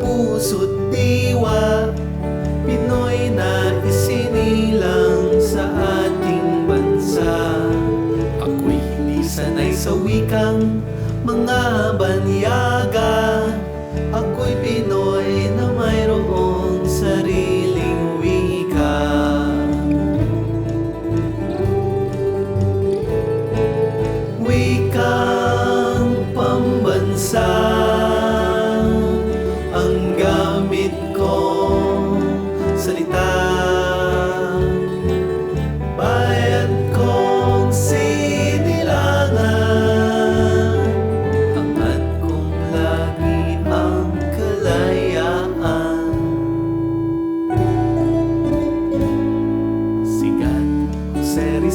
puso't diwa. Pinoy na isinilang sa ating bansa. Ako'y hindi sanay sa wikang mga banyaga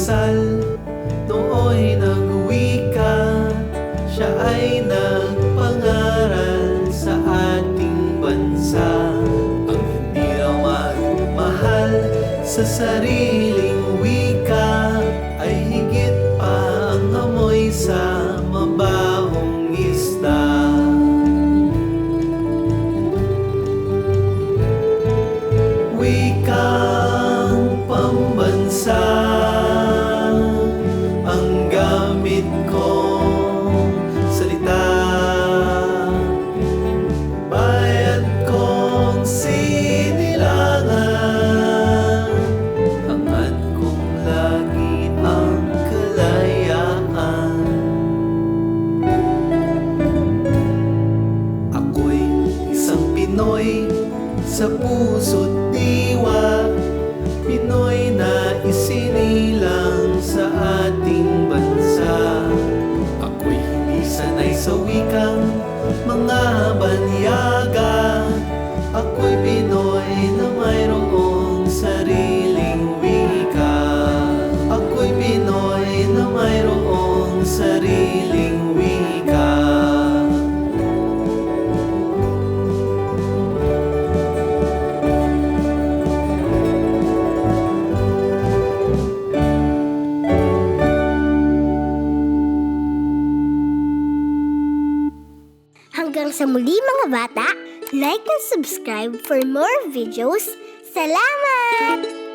Rizal Nooy nagwika Siya ay nagpangaral sa ating bansa. Ang hindi raw magmahal sa sariling wika Ay higit pa ang amoy sa mabahong isda. Wikang Pinoy sa puso't diwa Pinoy na isinilang sa ating bansa. Ako'y hindi sanay sa wikang mga banyaga. Ako'y Pinoy na Hanggang sa muli mga bata, like and subscribe for more videos. Salamat!